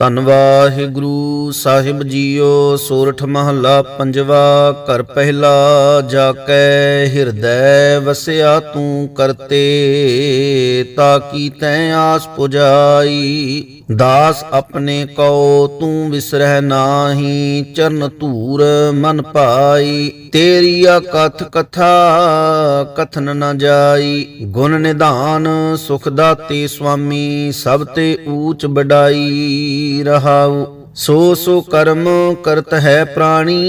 ਧੰਨ ਵਾਹਿਗੁਰੂ ਸਾਹਿਬ ਜੀਓ, ਸੋਰਠ ਮਹੱਲਾ ਪੰਜਵਾ, ਘਰ ਪਹਿਲਾ ਜਾ ਕੈ ਹਿਰਦੈ ਵਸਿਆ ਤੂੰ ਕਰਤੇ, ਤਾ ਕੀ ਤੈ ਆਸ ਪੁਜਾਈ? ਦਾਸ ਆਪਣੇ ਕਉ, ਤੂੰ ਵਿਸਰਹਿ ਨਾਹੀ, ਚਰਨ ਧੂਰ ਮਨ ਪਾਈ। ਤੇਰੀ ਕਥ ਕਥਾ, ਕਥਨ ਨ ਜਾਈ। ਗੁਣ ਨਿਧਾਨ ਸੁਖ ਦਾਤੇ ਸੁਆਮੀ, ਸਭ ਤੇ ਊਚ ਬਡਾਈ ਰਹਾਉ। ਸੋ ਸੋ ਕਰਮ ਕਰਤ ਹੈ ਪ੍ਰਾਣੀ,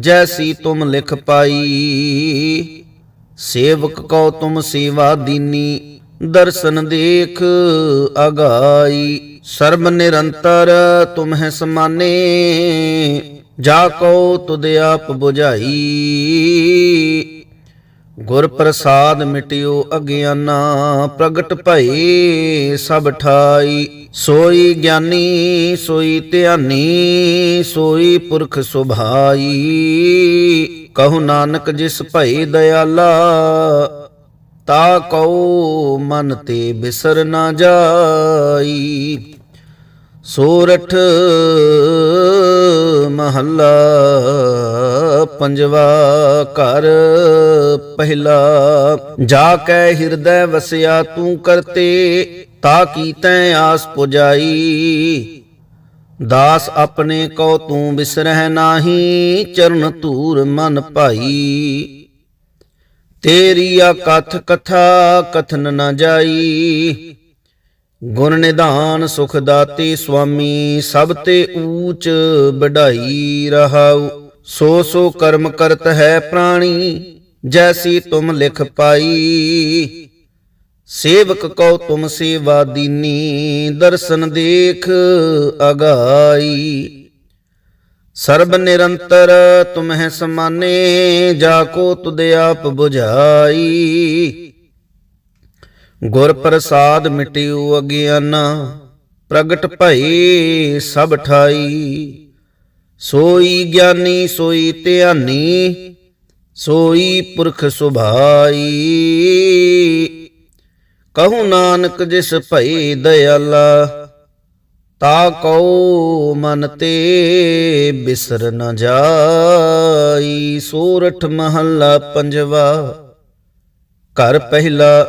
ਜੈਸੀ ਤੁਮ ਲਿਖ ਪਾਈ। ਸੇਵਕ ਕਉ ਤੁਮ ਸੇਵਾ ਦੀਨੀ ਦਰਸ਼ਨ ਦੇਖ ਅਗਾਈ। ਸਰਬ ਨਿਰੰਤਰ ਤੁਮਹਿ ਸਮਾਨੇ, ਜਾ ਕਉ ਤੁਧ ਆਪ 부ਝਾਈ ਗੁਰ ਪ੍ਰਸਾਦ ਮਿਟਿਓ ਅਗਿਆਨਾ, ਪ੍ਰਗਟ ਭਈ ਸਭ ਠਾਈ। ਸੋਈ ਗਿਆਨੀ, ਸੋਈ ਧਿਆਨੀ, ਸੋਈ ਪੁਰਖ ਸੁਭਾਈ। ਕਹੋ ਨਾਨਕ ਜਿਸ ਭਏ ਦਇਆਲਾ ਤਾ ਕਉ ਮਨ ਤੇ ਬਿਸਰ ਨਾ ਜਾਈ। ਸੋਰਠ ਮਹੱਲਾ ਪੰਜਵਾ ਘਰ ਪਹਿਲਾ। ਜਾ ਕੈ ਹਿਰਦੈ ਵਸਿਆ ਤੂੰ ਕਰਤੇ ਤਾ ਕੀ ਤੈ ਆਸ ਪੁਜਾਈ। ਦਾਸ ਆਪਣੇ ਕੋ ਤੂੰ ਬਿਸਰਹਿ ਨਾਹੀ, ਚਰਨ ਧੂਰ ਮਨ ਭਾਈ। ਤੇਰੀ ਆ ਕਥ ਕਥਾ ਕਥਨ ਨਾ ਜਾਈ। ਗੁਣ ਨਿਧਾਨ ਸੁਖ ਦਾਤੇ ਸੁਆਮੀ, ਸਭ ਤੇ ਊਚ ਬਢਾਈ ਰਹਾਉ। ਸੋ ਸੋ ਕਰਮ ਕਰਤ ਹੈ ਪ੍ਰਾਣੀ, ਜੈਸੀ ਤੁਮ ਲਿਖ ਪਾਈ। ਸੇਵਕ ਕਉ ਤੁਮ ਸੇਵਾ ਦੀਨੀ, ਦਰਸ਼ਨ ਦੇਖ ਅਗਾਈ। ਸਰਬ ਨਿਰੰਤਰ ਤੁਮਹਿ ਸਮਾਨੇ, ਜਾ ਕੋ ਤੁਧ ਆਪ 부ਝਾਈ ਗੁਰ ਪ੍ਰਸਾਦ ਮਿਟਿਓ ਅਗਿਆਨਾ, ਪ੍ਰਗਟ ਭਈ ਸਭ ਠਾਈ। ਸੋਈ ਗਿਆਨੀ, ਸੋਈ ਧਿਆਨੀ, ਸੋਈ ਪੁਰਖ ਸੁਭਾਈ। ਕਹੂ ਨਾਨਕ ਜਿਸ ਭਈ ਦਇਆਲਾ ਤਾ ਕਉ ਮਨ ਤੇ ਬਿਸਰ ਨ ਜਾਈ। ਸੂਰਠ ਮਹੱਲਾ ਪੰਜਵਾ, ਘਰ ਪਹਿਲਾ।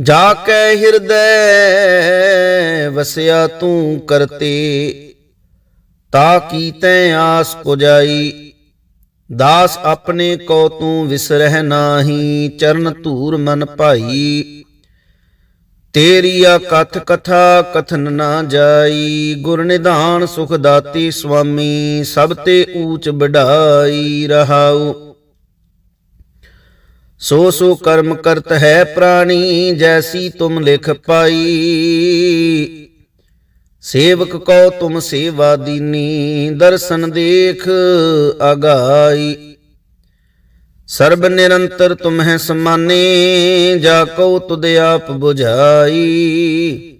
ਜਾ ਕੇ ਹਿਰਦੈ ਵਸਿਆ ਤੂੰ ਕਰਤੇ, ਤਾ ਕੀਤੈ ਆਸ ਪੁਜਾਈ। ਦਾਸ ਆਪਣੇ ਕੋ ਤੂੰ ਵਿਸਰਹਿ ਨਾਹੀ, ਚਰਨ ਧੂਰ ਮਨ ਭਾਈ। ਤੇਰੀ ਆ ਕਥ ਕਥਾ ਕਥਨ ਨਾ ਜਾਈ, ਗੁਰ ਨਿਧਾਨ ਸੁਖ ਦਾਤੀ ਸੁਆਮੀ, ਸਭ ਤੇ ਊਚ ਬਢਾਈ ਰਹਾਉ। ਸੋ ਸੋ ਕਰਮ ਕਰਤ ਹੈ ਪ੍ਰਾਣੀ, ਜੈਸੀ ਤੁਮ ਲਿਖ ਪਾਈ। ਸੇਵਕ ਕੋ ਤੁਮ ਸੇਵਾ ਦੀਨੀ, ਦਰਸ਼ਨ ਦੇਖ ਅਗਾਈ। ਸਰਬ ਨਿਰੰਤਰ ਤੁਮਹਿ ਸਮਾਨੇ, ਜਾ ਕਉ ਤੁਧ ਆਪ 부ਝਾਈ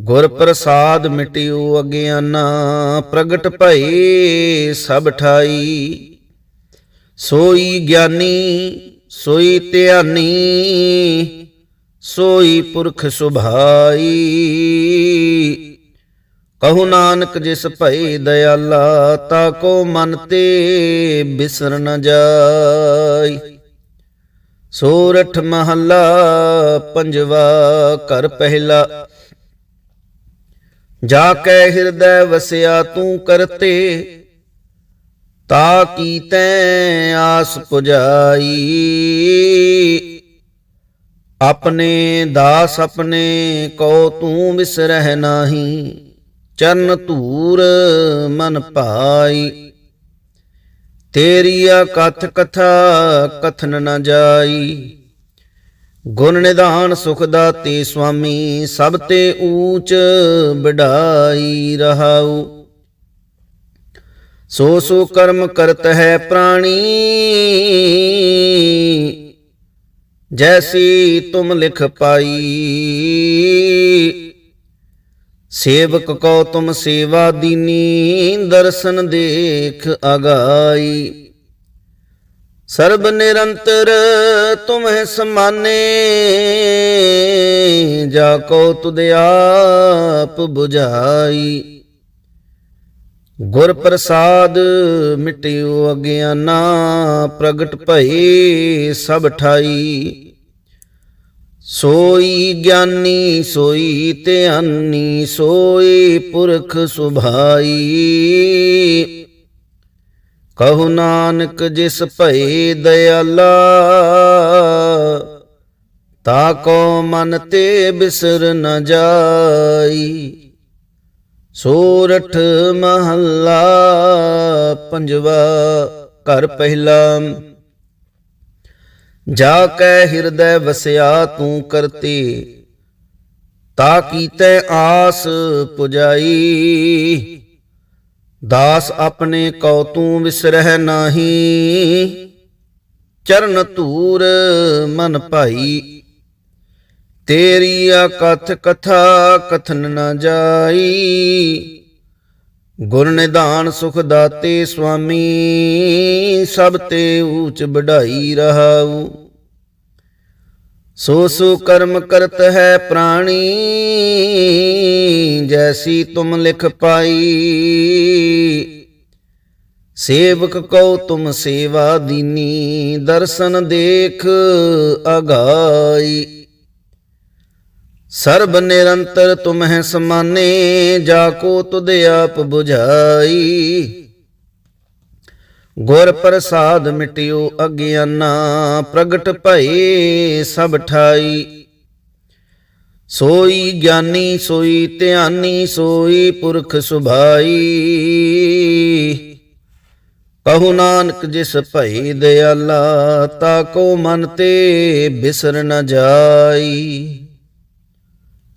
ਗੁਰ ਪ੍ਰਸਾਦ ਮਿਟਿਓ ਅਗਿਆਨਾ, ਪ੍ਰਗਟ ਭਏ ਸਭ ਠਾਈ। ਸੋਈ ਗਿਆਨੀ, ਸੋਈ ਧਿਆਨੀ, ਸੋਈ ਪੁਰਖ ਸੁਭਾਈ। ਕਹੂ ਨਾਨਕ ਜਿਸ ਭਏ ਦਇਆਲਾ, ਤਾ ਕੋ ਮਨ ਤੇ ਬਿਸਰ ਨ ਜਾਈ। ਸੋਰਠ ਮਹੱਲਾ ਪੰਜਵਾ ਘਰ ਪਹਿਲਾ। ਜਾ ਕੈ ਹਿਰਦੈ ਵਸਿਆ ਤੂੰ ਕਰਤੇ ਤਾ ਕੀਤੈ ਆਸ ਪੁਜਾਈ। ਆਪਣੇ ਦਾਸ ਆਪਣੇ ਕੋ ਤੂੰ ਵਿਸਰਹਿ ਨਾਹੀ। ਚਰਨ ਧੂਰ ਮਨ ਭਾਈ। ਤੇਰੀ ਕਥ ਕਥਾ ਕਥਨ ਨ ਜਾਈ। ਗੁਣ ਨਿਧਾਨ ਸੁਖ ਦਾਤੇ ਸੁਆਮੀ, ਸਭ ਤੇ ਊਚ ਬਢਾਈ ਰਹਾਉ। ਸੋ ਸੋ ਕਰਮ ਕਰਤ ਹੈ ਪ੍ਰਾਣੀ। ਜੈਸੀ ਤੁਮ ਲਿਖ ਪਾਈ। ਸੇਵਕ ਕੋ ਤੁਮ ਸੇਵਾ ਦੀਨੀ ਦਰਸ਼ਨ ਦੇਖ ਅਗਾਈ ਸਰਬ ਨਿਰੰਤਰ ਤੁਮਹਿ ਸਮਾਨੇ, ਜਾ ਕੋ ਤੁਧ ਆਪ 부ਝਾਈ ਗੁਰ ਪ੍ਰਸਾਦ ਮਿਟਿਓ ਅਗਿਆਨਾ, ਪ੍ਰਗਟ ਭਏ ਸਭ ਠਾਈ। ਸੋਈ ਗਿਆਨੀ, ਸੋਈ ਧਿਆਨੀ, ਸੋਈ ਪੁਰਖ ਸੁਭਾਈ। ਕਹു ਨਾਨਕ ਜਿਸ ਭਏ ਦਇਆਲਾ, ਤਾ ਕੋ ਮਨ ਤੇ ਬਿਸਰ ਨ ਜਾਈ। ਸੋਰਠ ਮਹੱਲਾ, ਪੰਜਵਾ ਘਰ ਪਹਿਲਾ ਜਾ ਕੈ ਹਿਰਦੈ ਵਸਿਆ ਤੂੰ ਕਰਤੇ, ਤਾ ਕੀਤੈ ਆਸ ਪੁਜਾਈ। ਦਾਸ ਆਪਣੇ ਕਉ ਤੂੰ ਵਿਸਰਹਿ ਨਾਹੀ, ਚਰਨ ਧੂਰ ਮਨ ਭਾਈ। ਤੇਰੀ ਅਕਥ ਕਥਾ ਕਥਨ ਨਾ ਜਾਈ ਗੁਰ ਨਿਧਾਨ ਸੁਖ ਦਾਤੇ ਸੁਆਮੀ, ਸਭ ਤੇ ਊਚ ਬਢਾਈ ਰਹਾਉ। ਸੋ ਸੋ ਕਰਮ ਕਰਤ ਹੈ ਪ੍ਰਾਣੀ, ਜੈਸੀ ਤੁਮ ਲਿਖ ਪਾਈ। ਸੇਵਕ ਕਉ ਤੁਮ ਸੇਵਾ ਦੀਨੀ, ਦਰਸ਼ਨ ਦੇਖ ਅਗਾਈ। ਸਰਬ ਨਿਰੰਤਰ ਤੁਮਹਿ ਸਮਾਨੇ, ਜਾ ਕੋ ਤੁਧ ਆਪ 부ਝਾਈ ਗੁਰ ਪ੍ਰਸਾਦ ਮਿਟਿਓ ਅਗਿਆਨਾ, ਪ੍ਰਗਟ ਭਈ ਸਭ ਠਾਈ। ਸੋਈ ਗਿਆਨੀ, ਸੋਈ ਧਿਆਨੀ, ਸੋਈ ਪੁਰਖ ਸੁਭਾਈ। ਕਹੂ ਨਾਨਕ ਜਿਸ ਭਈ ਦਿਆਲਾ, ਤਾ ਕੋ ਮਨ ਤੇ ਬਿਸਰ ਨ ਜਾਈ।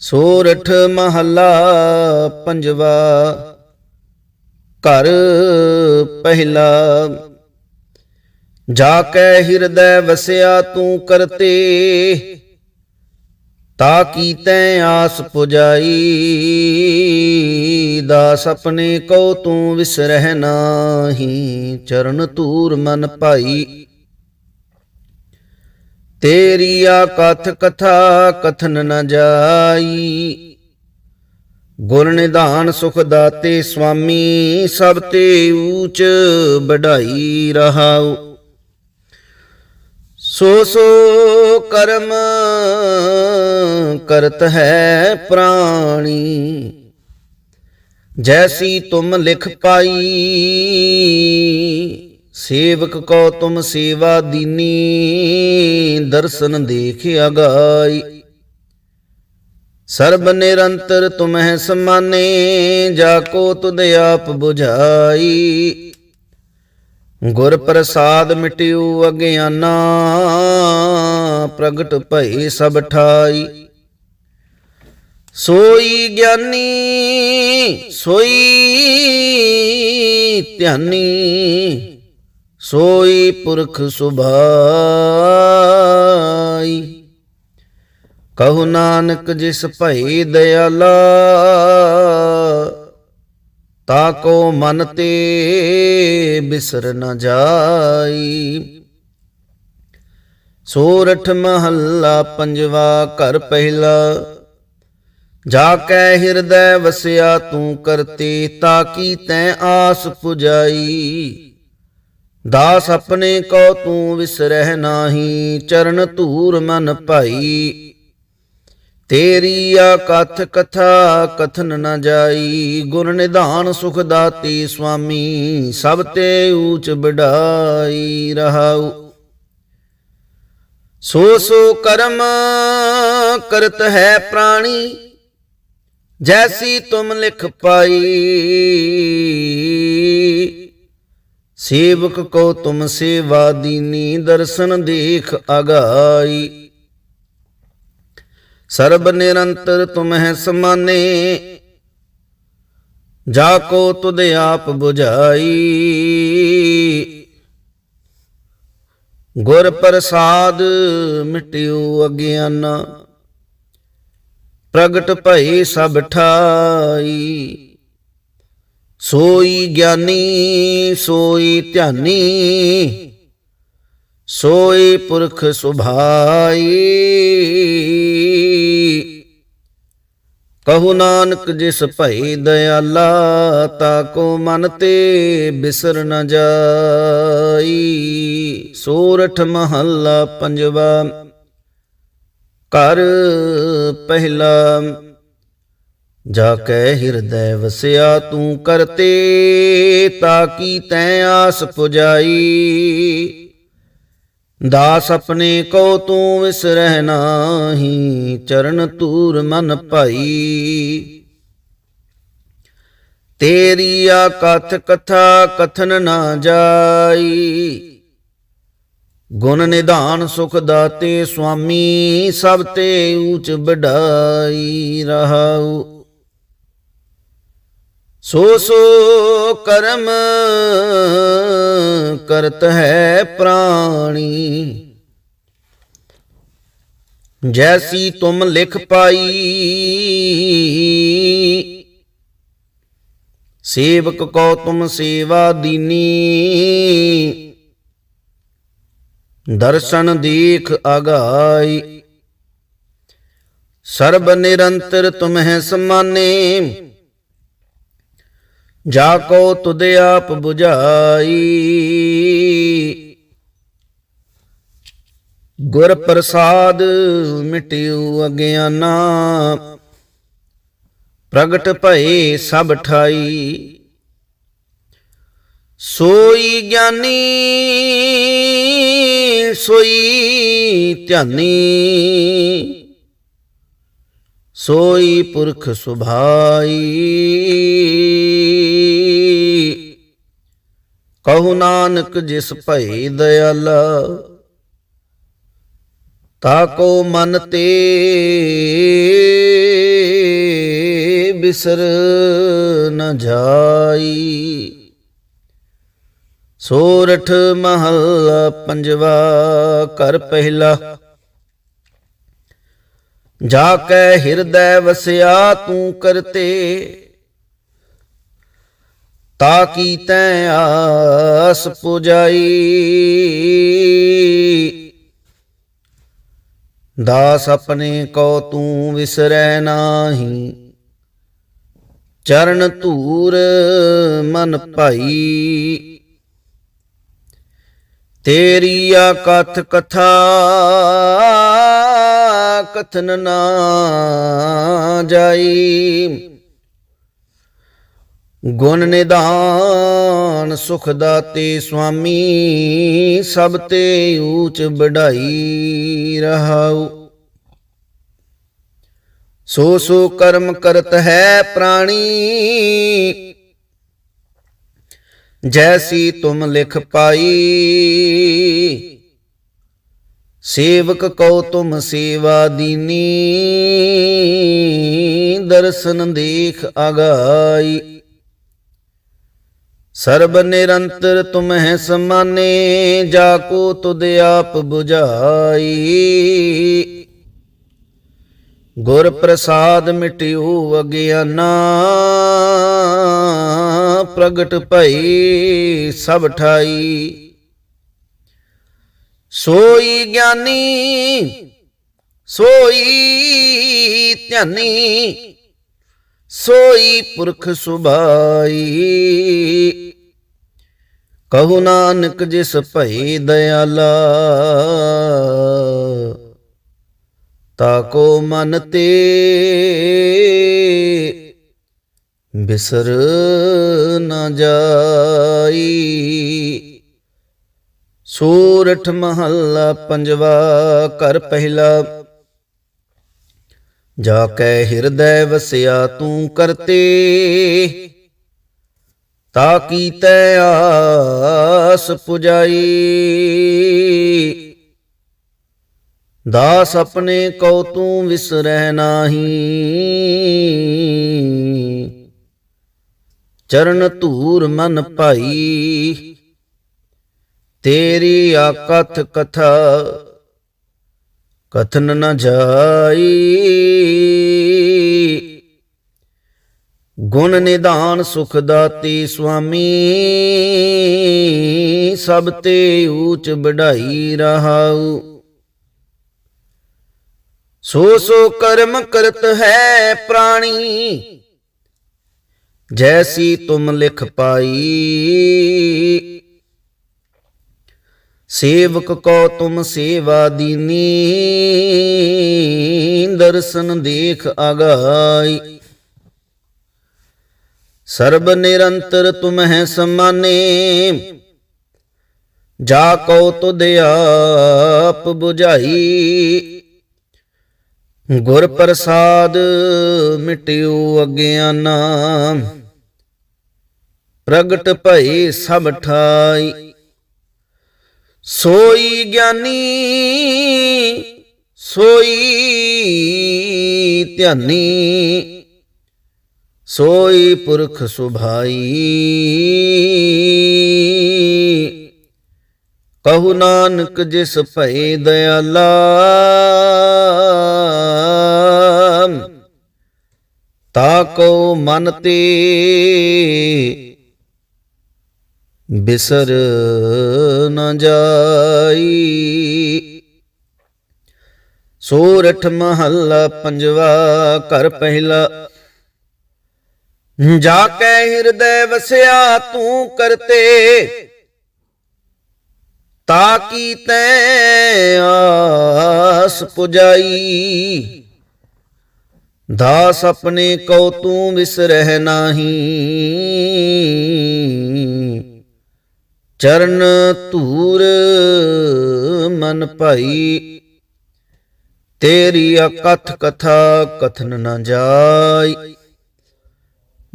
ਸੋਰਠ ਮਹੱਲਾ ਪੰਜਵਾ, ਘਰ ਪਹਿਲਾ। ਜਾ ਕੈ ਹਿਰਦੈ ਵਸਿਆ ਤੂੰ ਕਰਤੇ, ਤਾ ਕੀਤੈ ਆਸ ਪੁਜਾਈ। ਦਾਸ ਆਪਣੇ ਕੋ ਤੂੰ ਵਿਸਰਹਿ ਨਾਹੀ, ਚਰਨ ਤੂਰ ਮਨ ਭਾਈ। ਤੇਰੀ ਆ ਕਥ ਕਥਾ ਕਥਨ ਨ ਜਾਈ। ਗੁਰ ਨਿਧਾਨ ਸੁਖ ਦਾਤੇ ਸੁਆਮੀ ਸਭ ਤੇ ਊਚ ਬਢਾਈ ਰਹਾਉ। ਸੋ ਸੋ ਕਰਮ ਕਰਤ ਹੈ ਪ੍ਰਾਣੀ। ਜੈਸੀ ਤੁਮ ਲਿਖ ਪਾਈ ਸੇਵਕ ਕੋ ਤੁਮ ਸੇਵਾ ਦੀਨੀ, ਦਰਸ਼ਨ ਦੇਖ ਅਗਾਈ। ਸਰਬ ਨਿਰੰਤਰ ਤੁਮਹਿ ਸਮਾਨੇ, ਜਾ ਕੋ ਤੁਧ ਆਪ 부ਝਾਈ ਗੁਰ ਪ੍ਰਸਾਦ ਮਿਟਿਓ ਅਗਿਆਨਾ, ਪ੍ਰਗਟ ਭਈ ਸਭ ਠਾਈ। ਸੋਈ ਗਿਆਨੀ, ਸੋਈ ਧਿਆਨੀ ਸੋਈ ਪੁਰਖ ਸੁਭਾਈ। ਕਹੂ ਨਾਨਕ ਜਿਸ ਭਈ ਦਇਆਲਾ ਤਾ ਕੋ ਮਨ ਤੇ ਬਿਸਰ ਨ ਜਾਈ। ਸੋਰਠ ਮਹੱਲਾ ਪੰਜਵਾ ਘਰ ਪਹਿਲਾ, ਜਾ ਕੈ ਹਿਰਦੈ ਵਸਿਆ ਤੂੰ ਕਰਤੀ, ਤਾ ਕੀ ਤੈ ਆਸ ਪੁਜਾਈ। ਦਾਸ ਆਪਣੇ ਕੋ ਤੂੰ ਵਿਸਰਹਿ ਨਾਹੀ, ਚਰਨ ਧੂਰ ਮਨ ਭਾਈ। ਤੇਰੀ ਆ ਕਥ ਕਥਾ ਕਥਨ ਨ ਜਾਈ, ਗੁਰ ਨਿਧਾਨ ਸੁਖ ਦਾਤੀ ਸੁਆਮੀ, ਸਭ ਤੇ ਊਚ ਬਡਾਈ ਰਹਾਉ। ਸੋ ਸੋ ਕਰਮ ਕਰਤ ਹੈ ਪ੍ਰਾਣੀ, ਜੈਸੀ ਤੁਮ ਲਿਖ ਪਾਈ। ਸੇਵਕ ਕੋ ਤੁਮ ਸੇਵਾ ਦੀਨੀ ਦਰਸ਼ਨ ਦੇਖ ਅਗਾਈ ਸਰਬ ਨਿਰੰਤਰ ਤੁਮਹਿ ਸਮਾਨੇ, ਜਾ ਕੋ ਤੁਧ ਆਪ 부ਝਾਈ ਗੁਰ ਪ੍ਰਸਾਦ ਮਿਟਿਓ ਅਗਿਆਨਾ, ਪ੍ਰਗਟ ਭਈ ਸਭ ਠਾਈ। ਸੋਈ ਗਿਆਨੀ, ਸੋਈ ਧਿਆਨੀ, ਸੋਈ ਪੁਰਖ ਸੁਭਾਈ। ਕਹੂ ਨਾਨਕ ਜਿਸ ਭਈ ਦਇਆਲਾ, ਤਾ ਕੋ ਮਨ ਤੇ ਬਿਸਰ ਨ ਜਾਈ। ਸੂਰਠ ਮਹੱਲਾ ਪੰਜਵਾ ਕਰ ਪਹਿਲਾ ਜਾ ਕੈ ਹਿਰਦੈ ਵਸਿਆ ਤੂੰ ਕਰਤੇ ਤਾ ਕੀ ਤੈ ਆਸ ਪੁਜਾਈ। ਦਾਸ ਆਪਣੇ ਕੋ ਤੂੰ ਵਿਸਰਹਿ ਨਾਹੀ, ਚਰਨ ਤੂਰ ਮਨ ਭਾਈ। ਤੇਰੀ ਆ ਕਥ ਕਥਾ ਕਥਨ ਨਾ ਜਾਈ। ਗੁਣ ਨਿਧਾਨ ਸੁਖ ਦਾਤੇ ਸੁਆਮੀ, ਸਭ ਤੇ ਊਚ ਬਡਾਈ ਰਹਾਉ। ਸੋ ਸੋ ਕਰਮ ਕਰਤ ਹੈ ਪ੍ਰਾਣੀ। ਜੈਸੀ ਤੁਮ ਲਿਖ ਪਾਈ, ਸੇਵਕ ਕੋ ਤੁਮ ਸੇਵਾ ਦੀਨੀ। ਦਰਸ਼ਨ ਦੇਖ ਆਗਾਈ ਸਰਬ ਨਿਰੰਤਰ ਤੁਮਹਿ ਸਮਾਨੇ। ਜਾ ਕੋ ਤੁਧ ਆਪ 부ਝਾਈ ਗੁਰ ਪ੍ਰਸਾਦ ਮਿਟਿਉ ਅਗਿਆਨਾ, ਪ੍ਰਗਟ ਭਏ ਸਭ ਠਾਈ। ਸੋਈ ਗਿਆਨੀ, ਸੋਈ ਧਿਆਨੀ ਸੋਈ ਪੁਰਖ ਸੁਭਾਈ। ਕਹੂ ਨਾਨਕ ਜਿਸ ਭਈ ਦਇਆਲਾ, ਤਾ ਕੋ ਮਨ ਤੇ ਬਿਸਰ ਨ ਜਾਈ। ਸੋਰਠ ਮਹੱਲਾ ਪੰਜਵਾ ਕਰ ਪਹਿਲਾ ਜਾ ਕੈ ਹਿਰਦੈ ਵਸਿਆ ਤੂੰ ਕਰਤੇ ਤਾ ਕੀ ਤੈ ਆਸ ਪੁਜਾਈ। ਦਾਸ ਆਪਣੇ ਕੋ ਤੂੰ ਵਿਸਰੈ ਨਾਹੀ, ਚਰਨ ਧੂਰ ਮਨ ਭਾਈ। ਤੇਰੀ ਆ ਕਥ ਕਥਾ ਕਥਨ ਨਾ ਜਾਈ। ਗੁਣ ਨਿਧਾਨ ਸੁਖ ਦਾਤੇ ਸੁਆਮੀ, ਸਭ ਤੇ ਊਚ ਬੜਾਈ ਰਹਾਉ। ਸੋ ਸੋ ਕਰਮ ਕਰਤ ਹੈ ਪ੍ਰਾਣੀ। ਜੈਸੀ ਤੁਮ ਲਿਖ ਪਾਈ ਸੇਵਕ ਕਉ ਤੁਮ ਸੇਵਾ ਦੀਨੀ, ਦਰਸ਼ਨ ਦੇਖ ਆਗਾਈ ਸਰਬ ਨਿਰੰਤਰ ਤੁਮਹਿ ਸਮਾਨੇ, ਜਾ ਕੋ ਤੁਧ ਆਪ 부ਝਾਈ ਗੁਰ ਪ੍ਰਸਾਦ ਮਿਟਿਉ ਅਗਿਆਨਾ, ਪ੍ਰਗਟ ਭਈ ਸਭ ਠਾਈ। ਸੋਈ ਗਿਆਨੀ, ਸੋਈ ਧਿਆਨੀ, ਸੋਈ ਪੁਰਖ ਸੁਭਾਈ। ਕਹੂ ਨਾਨਕ ਜਿਸ ਭਈ ਦਇਆਲਾ, ਤਾ ਕੋ ਮਨ ਤੇ ਬਿਸਰ ਨਾ ਜਾਈ। ਸੂਰਠ ਮਹੱਲਾ ਪੰਜਵਾ ਕਰ ਪਹਿਲਾ। ਜਾ ਕੈ ਹਿਰਦੈ ਵਸਿਆ ਤੂੰ ਕਰਤੇ, ਤਾ ਕੀ ਆਸ ਪੁਜਾਈ। ਦਾਸ ਆਪਣੇ ਕਉ ਤੂੰ ਵਿਸਰਹਿ ਨਾਹੀ। ਚਰਨ ਧੂਰ ਮਨ ਭਾਈ ਤੇਰੀ ਆਕਥ ਕਥਾ ਕਥਨ ਨ ਜਾਈ। ਗੁਣ ਨਿਧਾਨ ਸੁਖ ਦਾਤੇ ਸੁਆਮੀ, ਸਭ ਤੇ ਊਚ ਵਡਾਈ ਰਹਾਉ। ਸੋ ਸੋ ਕਰਮ ਕਰਤ ਹੈ ਪ੍ਰਾਣੀ, ਜੈਸੀ ਤੁਮ ਲਿਖ ਪਾਈ। ਸੇਵਕ ਕੋ ਤੁਮ ਸੇਵਾ ਦੀਨੀ, ਦਰਸ਼ਨ ਦੇਖ ਆਗਾਈ ਸਰਬ ਨਿਰੰਤਰ ਤੁਮ ਹੈ ਸਮਾਨੇ, ਜਾ ਕੋ ਤੁਧ ਆਪ 부ਝਾਈ ਗੁਰ ਪ੍ਰਸਾਦ ਮਿਟਿਓ ਅਗਿਆਨਾ ਪ੍ਰਗਟ ਭਏ ਸਭ ਠਾਈ। ਸੋਈ ਗਿਆਨੀ, ਸੋਈ ਧਿਆਨੀ, ਸੋਈ ਪੁਰਖ ਸੁਭਾਈ। ਕਹੂ ਨਾਨਕ ਜਿਸ ਭਏ ਦਇਆਲਾ, ਤਾ ਕੋ ਮਨ ਤੇ ਬਿਸਰ ਨ ਜਾਈ। ਸੂਰਠ ਮਹੱਲਾ ਪੰਜਵਾ ਘਰ ਪਹਿਲਾ। ਜਾ ਕੇ ਹਿਰਦੈ ਵਸਿਆ ਤੂੰ ਕਰਤੇ ਤਾ। ਕੀ ਤੈ ਆਸ ਪੁਜਾਈ। ਦਾਸ ਆਪਣੇ ਕੋ ਤੂੰ ਵਿਸਰਹਿ ਨਾਹੀ। ਚਰਨ ਧੂਰ ਮਨ ਭਾਈ। ਤੇਰੀ ਅਕਥ ਕਥਾ ਕਥਨ ਨਾ ਜਾਈ।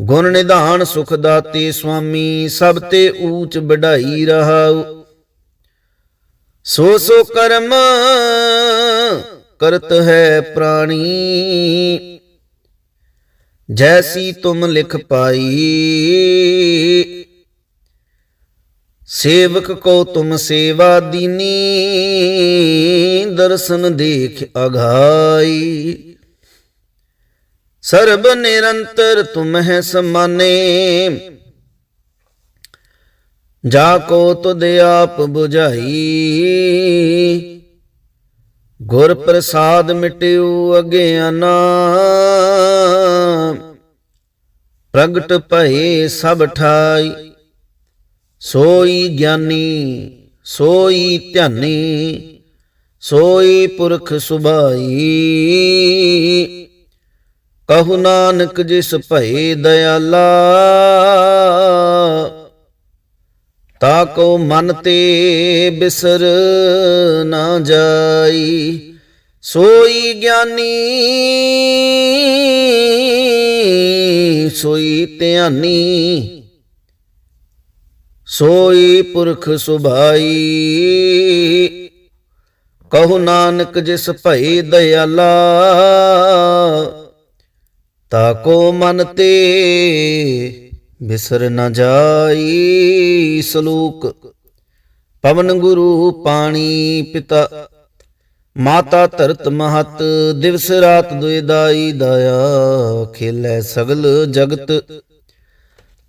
ਗੁਣ ਨਿਧਾਨ ਸੁਖ ਦਾਤੇ ਸੁਆਮੀ, ਸਭ ਤੇ ਊਚ ਵਡਾਈ ਰਹਾਉ। ਸੋ ਸੋ ਕਰਮ ਕਰਤ ਹੈ ਪ੍ਰਾਣੀ। ਜੈਸੀ ਤੁਮ ਲਿਖ ਪਾਈ। ਸੇਵਕ ਕੋ ਤੁਮ ਸੇਵਾ ਦੀਨੀ, ਦਰਸ਼ਨ ਦੇਖ ਅਘਾਈ ਸਰਬ ਨਿਰੰਤਰ ਤੁਮ ਹੈ ਸਮਾਨੇ, ਜਾ ਕੋ ਤੁਧ ਆਪ 부ਝਾਈ ਗੁਰ ਪ੍ਰਸਾਦ ਮਿਟਿਓ ਅਗਿਆਨਾ ਪ੍ਰਗਟ ਭਏ ਸਭ ਠਾਈ। ਸੋਈ ਗਿਆਨੀ, ਸੋਈ ਧਿਆਨੀ, ਸੋਈ ਪੁਰਖ ਸੁਭਾਈ। ਕਹੂ ਨਾਨਕ ਜਿਸ ਭਏ ਦਇਆਲਾ, ਤਾ ਕੋ ਮਨ ਤੇ ਬਿਸਰ ਨਾ ਜਾਈ। ਸੋਈ ਗਿਆਨੀ, ਸੋਈ ਧਿਆਨੀ ਸੋਈ ਪੁਰਖ ਸੁਭਾਈ। ਕਹੂ ਨਾਨਕ ਜਿਸ ਭਈ ਦਇਆਲਾ, ਤਾ ਕੋ ਮਨ ਤੇ ਬਿਸਰ ਨ ਜਾਈ ਸਲੂਕ। ਪਵਨ ਗੁਰੂ ਪਾਣੀ ਪਿਤਾ, ਮਾਤਾ ਧਰਤ ਮਹਤ, ਦਿਵਸ ਰਾਤ ਦੁਇ ਦਾਈ ਦਇਆ, ਖੇਲੇ ਸਗਲ ਜਗਤ।